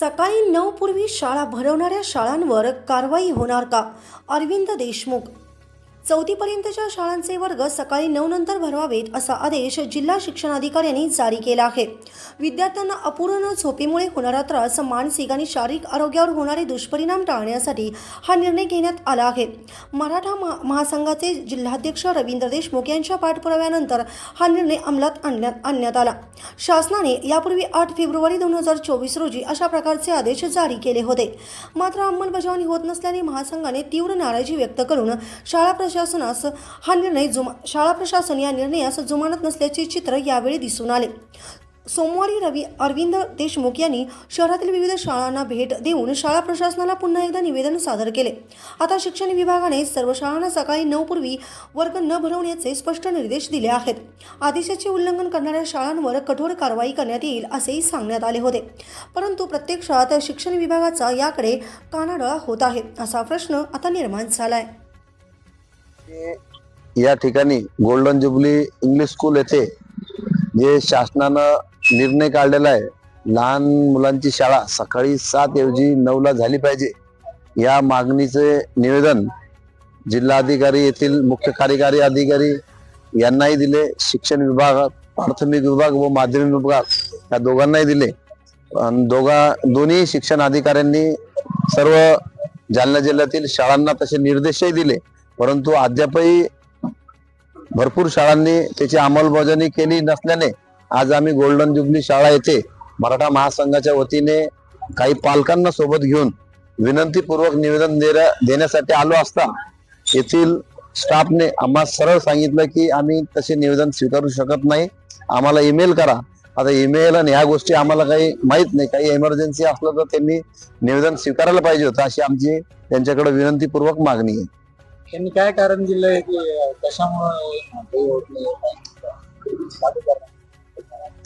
सकाळी नऊ पूर्वी शाळा भरवणाऱ्या शाळांवर कारवाई होणार का? अरविंद देशमुख चौथीपर्यंतच्या शाळांचे वर्ग सकाळी नऊ नंतर भरवावेत असा आदेश जिल्हा शिक्षणाधिकाऱ्यांनी जारी केला आहे. विद्यार्थ्यांना अपूर्ण झोपेमुळे होणारा त्रास मानसिक आणि शारीरिक आरोग्यावर होणारे दुष्परिणाम टाळण्यासाठी हा निर्णय घेण्यात आला आहे. मराठा महा- महासंघाचे जिल्हाध्यक्ष रवींद्र देशमुख यांच्या पाठपुराव्यानंतर हा निर्णय अंमलात आणण्यात आणण्यात आला. शासनाने यापूर्वी आठ फेब्रुवारी दोन हजार चोवीस रोजी अशा प्रकारचे आदेश जारी केले होते. मात्र अंमलबजावणी होत नसल्याने महासंघाने तीव्र नाराजी व्यक्त करून शाळा प्रशासनास हा निर्णय जुमा शाळा प्रशासन या निर्णयास जुमानत नसल्याचे चित्र यावेळी दिसून आले. सोमवारी रवी अरविंद देशमुख यांनी शहरातील विविध शाळांना भेट देऊन शाळा प्रशासनाला पुन्हा एकदा निवेदन सादर केले. आता शिक्षण विभागाने सर्व शाळांना सकाळी नऊ पूर्वी वर्ग न भरवण्याचे स्पष्ट निर्देश दिले आहेत. आदेशाचे उल्लंघन करणाऱ्या शाळांवर कठोर कारवाई करण्यात येईल असेही सांगण्यात आले होते. परंतु प्रत्यक्षात शिक्षण विभागाचा याकडे कानाडोळा होत आहे असा प्रश्न आता निर्माण झाला आहे या ठिकाणी गोल्डन जुबली इंग्लिश स्कूल येथे जे शासनानं निर्णय काढलेला आहे लहान मुलांची शाळा सकाळी सात ऐवजी नऊला झाली पाहिजे. या मागणीचे निवेदन जिल्हाधिकारी येथील मुख्य कार्यकारी अधिकारी यांनाही दिले शिक्षण विभाग प्राथमिक विभाग व माध्यमिक विभाग या दोघांनाही दिले. दोघा दोन्ही शिक्षण अधिकाऱ्यांनी सर्व जालना जिल्ह्यातील शाळांना तसे निर्देशही दिले. परंतु अद्यापही भरपूर शाळांनी त्याची अंमलबजावणी केली नसल्याने आज आम्ही गोल्डन जुबली शाळा येथे मराठा महासंघाच्या वतीने काही पालकांना सोबत घेऊन विनंतीपूर्वक निवेदन देण्या- देण्यासाठी आलो असता येथील स्टाफने आम्हाला सरळ सांगितलं की आम्ही तसे निवेदन स्वीकारू शकत नाही. आम्हाला ईमेल करा. आता ईमेल आणि ह्या गोष्टी आम्हाला काही माहीत नाही. काही इमर्जन्सी असलं तर त्यांनी निवेदन स्वीकारायला पाहिजे होतं अशी आमची त्यांच्याकडे विनंतीपूर्वक मागणी आहे. त्यांनी काय कारण दिलंय की कशामुळे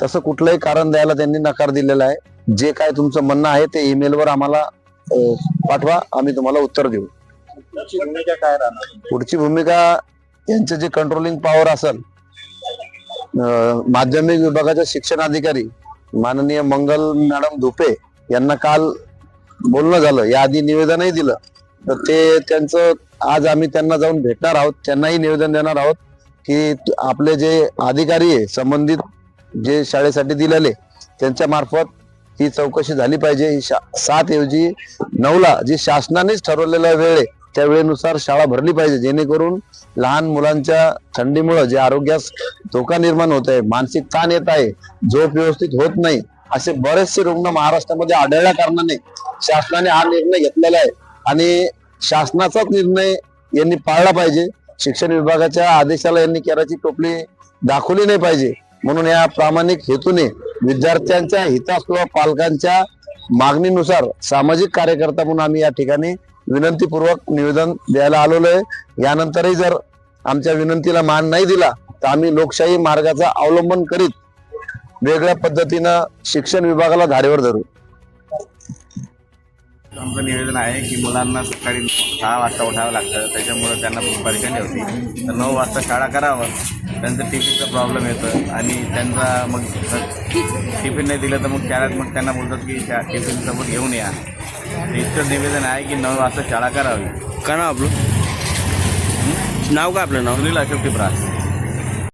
तसं कुठलंही कारण द्यायला त्यांनी नकार दिलेला आहे. जे काय तुमचं म्हणणं आहे ते ईमेलवर आम्हाला पाठवा. आम्ही तुम्हाला उत्तर देऊ. भूमिका काय राहणार? पुढची भूमिका यांचं जे कंट्रोलिंग पॉवर असेल माध्यमिक विभागाचे शिक्षणाधिकारी माननीय मंगल मॅडम धुपे यांना काल बोलणं झालं. याआधी निवेदनही दिलं. तर ते त्यांचं आज आम्ही त्यांना जाऊन भेटणार आहोत त्यांनाही निवेदन देणार आहोत की आपले जे अधिकारी आहे संबंधित जे शाळेसाठी दिलेले त्यांच्या मार्फत ही चौकशी झाली पाहिजे. ही शा- सात ऐवजी नऊला जी शासनानेच ठरवलेला वेळ आहे त्या वेळेनुसार शाळा भरली पाहिजे जेणेकरून लहान मुलांच्या थंडीमुळे जे आरोग्यास धोका निर्माण होत आहे मानसिक ताण येत आहे झोप व्यवस्थित होत नाही असे बरेचसे रुग्ण महाराष्ट्रामध्ये आढळल्या कारणाने शासनाने हा निर्णय घेतलेला आहे. आणि शासनाचाच निर्णय यांनी पाळला पाहिजे. शिक्षण विभागाच्या आदेशाला यांनी केराची टोपली दाखवली नाही पाहिजे. म्हणून या प्रामाणिक हेतूने विद्यार्थ्यांच्या हितास किंवा पालकांच्या मागणीनुसार सामाजिक कार्यकर्ता म्हणून आम्ही या ठिकाणी विनंतीपूर्वक निवेदन द्यायला आलेलो आहे. यानंतरही जर आमच्या विनंतीला मान नाही दिला तर आम्ही लोकशाही मार्गाचा अवलंबन करीत वेगळ्या पद्धतीनं शिक्षण विभागाला धारेवर धरू. आमचं निवेदन आहे की मुलांना सकाळी सहा वाजता उठावं लागतं. त्याच्यामुळं त्यांना खूप परेशानी होती तर नऊ वाजता शाळा करावं. त्यांचं टिफिनचा प्रॉब्लेम येतं. आणि त्यांचा मग टिफिन नाही दिलं तर मग शाळेत मग त्यांना बोलतात की शा टिफिन सोबत घेऊन या. इतकं निवेदन आहे की नऊ वाजता शाळा करावी. काय नाव आपलं नाव काय आपलं नाव? सुनील अशोक टिपरा